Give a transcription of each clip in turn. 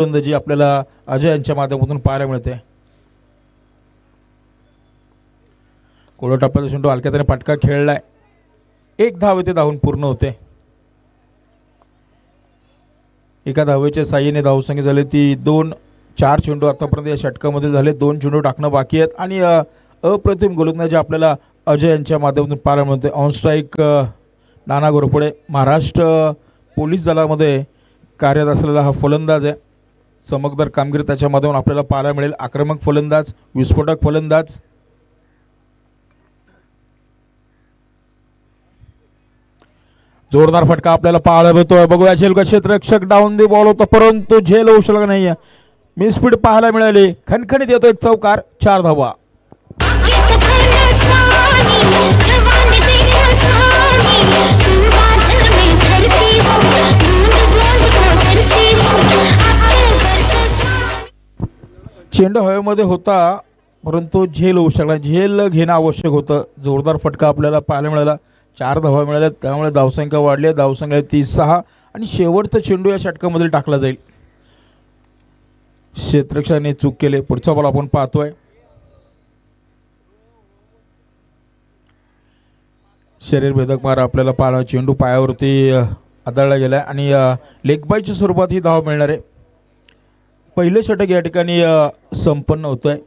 गोलंदाजी आपल्याला अजय यांच्या माध्यमातून पाहायला मिळते. कोळो टप्प्याचा चेंडू हलक्या त्याने फटका खेळलाय. एक धाव येथे धावून पूर्ण होते. एका धावेच्या साह्याने धावसंख्या झाली ती दोन चार चेंडू आतापर्यंत या षटकामध्ये झाले. दोन चेंडू टाकणं बाकी आहेत. आणि अप्रतिम गोलंदाजी आपल्याला अजय यांच्या माध्यमातून पाहायला मिळते. On strike Nana Gorpude Maharashtra police दलामध्ये कार्यरत असलेला हा फलंदाज आहे. चमकदार कामगिरी त्याच्या माध्यमातून आपल्याला पाहायला मिळेल. आक्रमक फलंदाज विस्फोटक फलंदाज. जोरदार फटका आपल्याला पाहायला मिळतोय. बघूया झेल क्षेत्ररक्षक डाऊन दे बॉल होता परंतु झेल होऊ शकला नाहीये मी स्पीड पाहायला मिळाली. खणखणीत येतो एक चौकार चार धावा. चेंडू हवेमध्ये होता परंतु झेल होऊ शकला झेल घेणं आवश्यक होतं. जोरदार फटका आपल्याला पाहायला मिळाला. चार धावा मिळाल्या त्यामुळे धावसंख्या वाढली आहे. धावसंख्या तीस सहा. आणि शेवटचा चेंडू या षटकामध्ये टाकला जाईल. क्षेत्रक्षाने चूक केले. पुढचा बॉल आपण पाहतोय. शरीर भेदक मार आपल्याला पाहा चेंडू पायावरती आदळला गेला आणि लेग बायच्या स्वरूपात ही धाव मिळणार आहे. पहिलं षटक या ठिकाणी संपन्न होतं आहे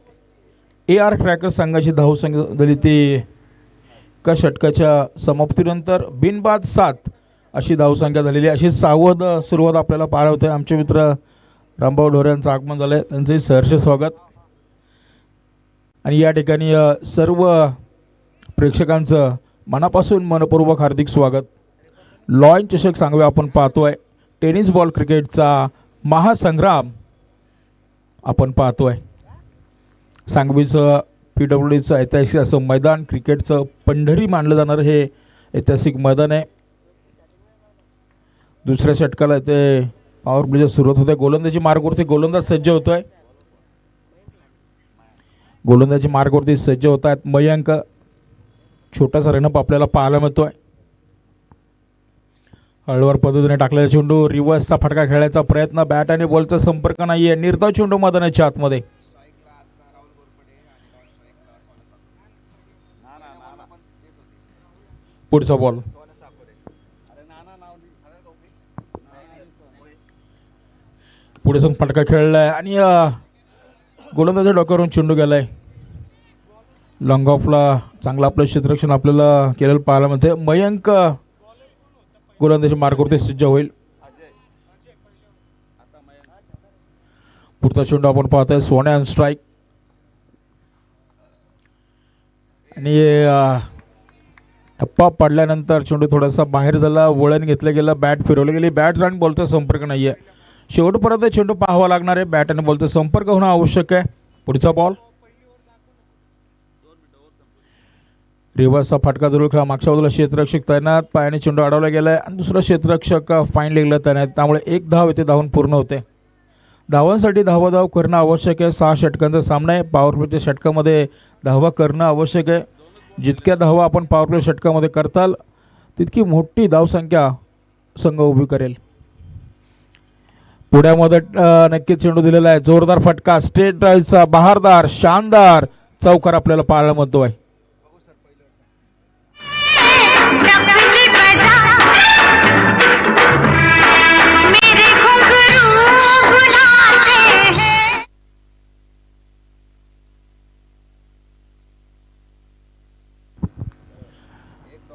ए आर ट्रॅकर संघाची धावसंख्या झाली ती एका षटकाच्या समाप्तीनंतर बिनबाद सात अशी धावसंख्या झालेली आहे. अशी सावध सुरुवात आपल्याला पाहायला होते. आमचे मित्र रामभाऊ ढोरे यांचं आगमन झालं आहे त्यांचंही सहर्ष स्वागत. आणि या ठिकाणी सर्व प्रेक्षकांचं मनापासून मनपूर्वक हार्दिक स्वागत. लॉयन चषक सांगवे आपण पाहतो आहे टेनिस बॉल क्रिकेटचा महासंग्राम आपण पाहतो आहे सांगवीचं पी डब्ल्यू डीचं ऐतिहासिक असं मैदान क्रिकेटचं पंढरी मानलं जाणारं हे ऐतिहासिक मैदान आहे. दुसऱ्या षटकाला ते पॉवर प्लेच्या सुरुवात होते. गोलंदाजी मार्गवरती गोलंदाज सज्ज होतो आहे गोलंदाजी मार्गवरती सज्ज होत आहेत मयंक छोटासा रनअप आपल्याला पाहायला मिळतो आहे हळूवार पद्धतीने टाकलेला चेंडू. रिव्हर्सचा फटका खेळायचा प्रयत्न. बॅट आणि बॉलचा संपर्क नाहीये. निर्धाव चेंडू मदनाच्या आतमध्ये. पुढचा बॉल पुढे जाऊन फटका खेळलाय. आणि गोलंदाजा डोक्यावरून चेंडू गेलाय. लॉंग ऑफला चांगलं आपलं क्षेत्ररक्षण आपल्याला केलेलं पाहायला मिळते मयंक गोलंदाजी मार्गवरती सज्ज होईल. पुढचा चेंडू आपण पाहतोय सोन्या स्ट्राईक आणि टप्पा पडल्यानंतर चेंडू थोडासा बाहेर झाला वळण घेतलं गेलं बॅट फिरवली गेली. बॅट आणि बॉलचा संपर्क नाही आहे शेवटपर्यंत चेंडू पाहावा लागणार आहे. बॅट आणि बॉलचा संपर्क होणं आवश्यक आहे. पुढचा बॉल रिव्हर्सचा फटका जरूर खेळा मागच्या बाजूला क्षेत्ररक्षक तैनात पायाने चेंडू अडवला गेलाय. आणि दुसरं क्षेत्ररक्षक फाईन लेगला तैनात. त्यामुळे एक धाव येथे धावून पूर्ण होते. धावांसाठी धावाधाव करणं आवश्यक आहे. सहा षटकांचा सामना आहे. पॉवरप्लेच्या षटकामध्ये धावा करणं आवश्यक आहे. जितक्या धावा आपण पॉवरप्ले षटकामध्ये करताल तितकी मोठी धावसंख्या संघ उभी करेल. पुण्यामध्ये नक्कीच चेंडू दिलेला आहे. जोरदार फटका. स्टेट ड्राईव्हचा बहारदार शानदार चौकार आपल्याला पाहायला मिळतोय. आहे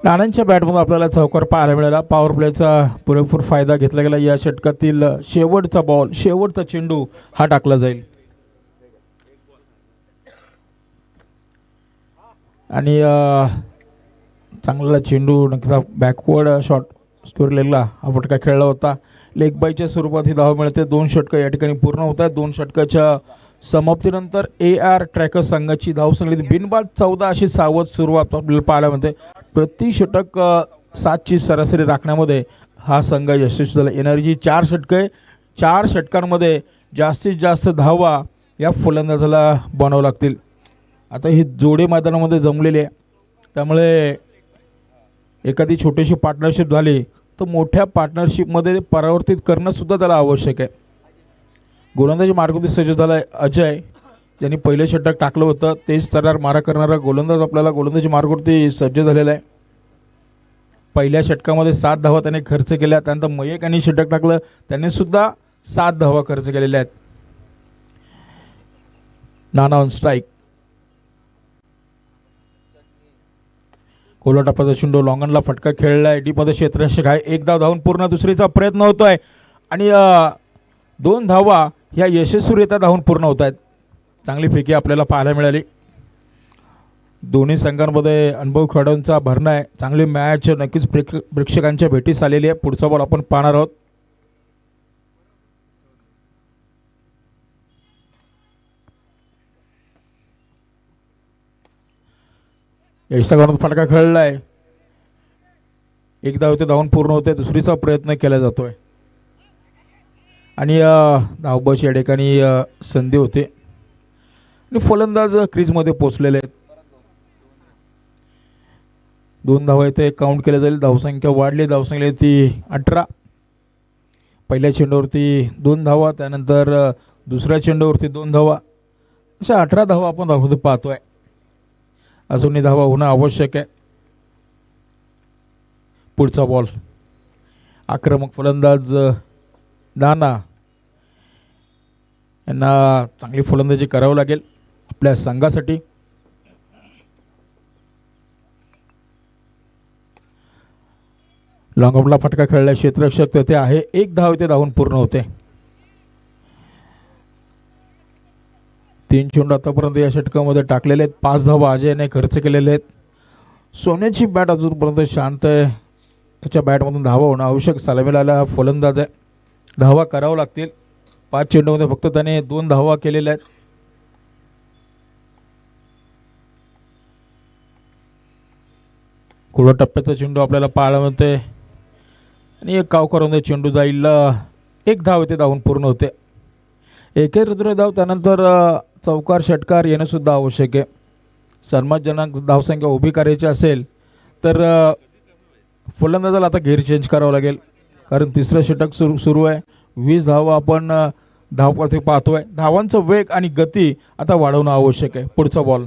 नाण्यांच्या बॅटमधून आपल्याला चौकार पाहायला मिळाला. पॉवर प्लेचा पुरेपूर फायदा घेतला गेला. या षटकातील शेवटचा बॉल शेवटचा चेंडू हा टाकला जाईल. आणि चांगला चेंडू नक्कीच बॅकवर्ड शॉट स्कोर लेगला हा फटका खेळला होता. लेग बायच्या स्वरूपात ही धाव मिळते. दोन षटकं या ठिकाणी पूर्ण होत आहेत. दोन षटकाच्या समाप्तीनंतर ए आर ट्रॅकर संघाची धाव संख्या बिनबाद चौदा अशी सावध सुरुवात आपल्याला पाहायला मिळते. प्रति षटक सातची सरासरी राखण्यामध्ये हा संघ यशस्वी झाला. एनर्जी चार षटक आहे. चार षटकांमध्ये जास्तीत जास्त धावा या फलंदाजाला बनावं लागतील. आता ही जोडे मैदानामध्ये जमलेली आहे. त्यामुळे एखादी छोटीशी पार्टनरशिप झाली तर मोठ्या पार्टनरशिपमध्ये परावर्तित करणंसुद्धा त्याला आवश्यक आहे. गोलंदाजी मार्गवरती सज्ज झाला आहे अजय. ज्यांनी पहिलं षटक टाकलं होतं तेच तरार मारा करणारा गोलंदाज आपल्याला गोलंदाजी मार्गवरती सज्ज झालेला आहे. पहिल्या षटकामध्ये सात धावा त्याने खर्च केल्या त्यानंतर मयेक यांनी षटक टाकलं त्यांनी सुद्धा सात धावा खर्च केलेल्या आहेत. Nana on strike. कोला टप्प्याचा लॉंगनला फटका खेळला आहे डीपमध्ये क्षेत्ररक्षक आहे. एक धाव धावून पूर्ण दुसरीचा प्रयत्न होतो आहे आणि दोन धावा ह्या यशस्वीरित्या धावून पूर्ण होत आहेत. चांगली फेकी आपल्याला पाहायला मिळाली. दोन्ही संघांमध्ये अनुभव खेळाडूंचा भरणा आहे. चांगली मॅच नक्कीच प्रेक प्रेक्षकांच्या भेटीस आलेली आहे. पुढचा बॉल आपण पाहणार आहोत. यष्टागावर फटका खेळला आहे. एक धाव ते धावून पूर्ण होते. दुसरीचा प्रयत्न केला जातोय. आणि अ, धावबस या ठिकाणी संधी होते. आणि फलंदाज क्रीजमध्ये पोचलेले आहेत. दोन धावा इथे काउंट केले जाईल. धावसंख्या वाढली. धावसंख्या ती अठरा. पहिल्या चेंडूवरती दोन धावा त्यानंतर दुसऱ्या चेंडूवरती दोन धावा. अशा अठरा धावा आपण धावमध्ये पाहतोय. अजूनही धावा होणं आवश्यक आहे. पुढचा बॉल आक्रमक फलंदाज दाना नाना. यांना चांगली फलंदाजी करावं लागेल. आपल्या संघासाठी. लॉंगआउटला फटका खेळल्या क्षेत्ररक्षक तेथे आहे. एक धाव ते धावून पूर्ण होते. तीन चेंडू आतापर्यंत या षटकामध्ये टाकलेले आहेत. पाच धावा अजयने खर्च केलेले आहेत. सोन्याची बॅट अजूनपर्यंत शांत आहे. त्याच्या बॅटमधून धावा होणं आवश्यक सलामीला फलंदाज आहे. धावा करावं लागतील. पाच चेंडूमध्ये फक्त त्याने दोन धावा केलेल्या आहेत. कुळा टप्प्याचा चेंडू आपल्याला पाहायला मिळते आणि एक काव करून चेंडू जाईल एक धाव येते धावून पूर्ण होते. एके ऋतुरे धाव त्यानंतर चौकार षटकार येणंसुद्धा आवश्यक आहे. सन्मानजनक धावसंख्या उभी करायची असेल तर अ, फलंदाजाला आता घेर चेंज करावं लागेल. कारण तिसरं षटक सुरू सुरू आहे. वीस धाव आपण अ, पाहतो पाहतोय. धावांचं वेग आणि गती आता वाढवणं आवश्यक आहे. पुढचा बॉल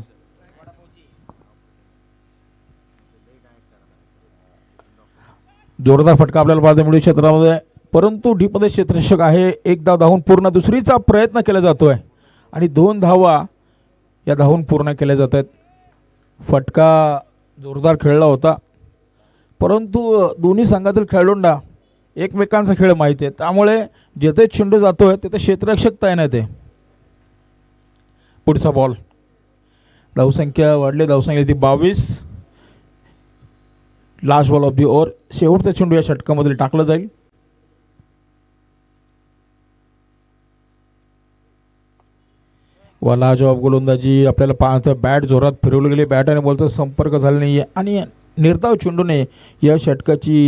जोरदार फटका आपल्याला पाहायला मिळू क्षेत्रामध्ये. परंतु डीपमध्ये क्षेत्ररक्षक आहे एक धाव धावून पूर्ण दुसरीचा प्रयत्न केला जातो आहे आणि दोन धावा या धावून पूर्ण केल्या जात आहेत फटका जोरदार खेळला होता. परंतु दोन्ही संघातील खेळाडूंना एकमेकांचा खेळ माहिती आहे. त्यामुळे जेथे चेंडू आहे तिथे क्षेत्ररक्षक तैनात आहे. पुढचा बॉल धावसंख्या वाढली धावसंख्या ती बावीस. Last ball of the over शेवटचा चेंडू या षटकामध्ये टाकलं जाईल. वाला जवाब गोलंदाजी. आपल्याला पाहतं बॅट जोरात फिरवली गेली. बॅट आणि बॉलचा संपर्क झाला नाही आणि निर्धाव चेंडूने या षटकाची